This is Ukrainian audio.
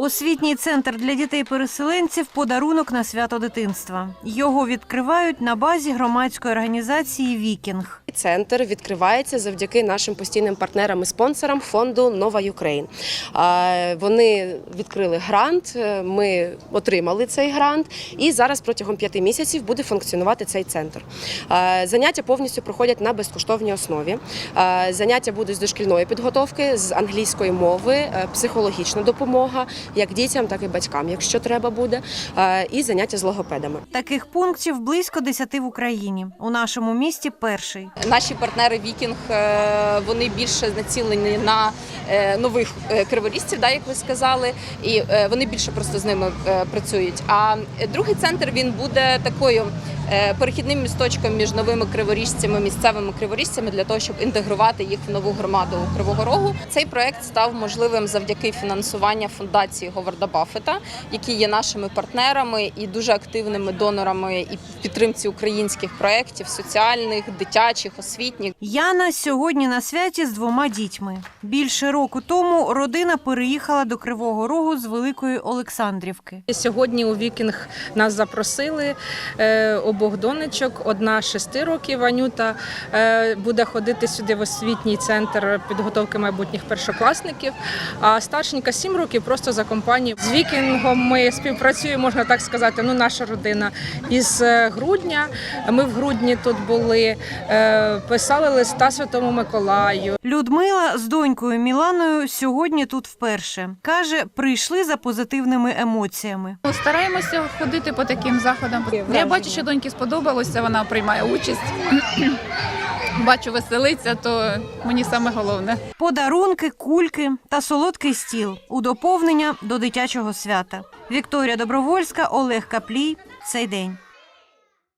Освітній центр для дітей-переселенців подарунок на свято дитинства. Його відкривають на базі громадської організації Вікінг. Центр відкривається завдяки нашим постійним партнерам і спонсорам фонду Нова Юкрейн. Вони відкрили грант. е, Ми отримали цей грант, і зараз протягом п'яти місяців буде функціонувати цей центр. Заняття повністю проходять на безкоштовній основі. Заняття будуть з дошкільної підготовки, з англійської мови, е, психологічна допомога як дітям, так і батькам, якщо треба буде, і заняття з логопедами. Таких пунктів близько десяти в Україні. У нашому місті перший. Наші партнери Вікінг е, вони більше націлені на е, нових е, криворіжців, да, як ви сказали, і е, вони більше просто з ними е, працюють. А другий центр він буде такою. е, Перехідним місточком між новими криворіжцями, місцевими криворіжцями для того, щоб інтегрувати їх в нову громаду Кривого Рогу. Цей проект став можливим завдяки фінансуванню фундації Говарда Баффета, які є нашими партнерами і дуже активними донорами і в підтримці українських проєктів соціальних, дитячих, освітніх. Яна сьогодні на святі з двома дітьми. Більше року тому родина переїхала до Кривого Рогу з Великої Олександрівки. Сьогодні у Вікінг нас запросили е, обох донечок. Одна 6 років Анюта е, буде ходити сюди в освітній центр підготовки майбутніх першокласників. А старшенька 7 років просто за компанію. З Вікінгом ми співпрацюємо, можна так сказати. Ну, наша родина із е, грудня. Ми в грудні тут були, е, писали листа Святому Миколаю. Людмила з донькою Міланою сьогодні тут вперше. Каже, прийшли за позитивними емоціями. Ну, Стараємося ходити по таким заходам. Я бачу, що доньки сподобалося, вона приймає участь. Бачу, веселиться, то мені саме головне. Подарунки, кульки та солодкий стіл у доповнення до дитячого свята. Вікторія Добровольська, Олег Каплій. Цей день.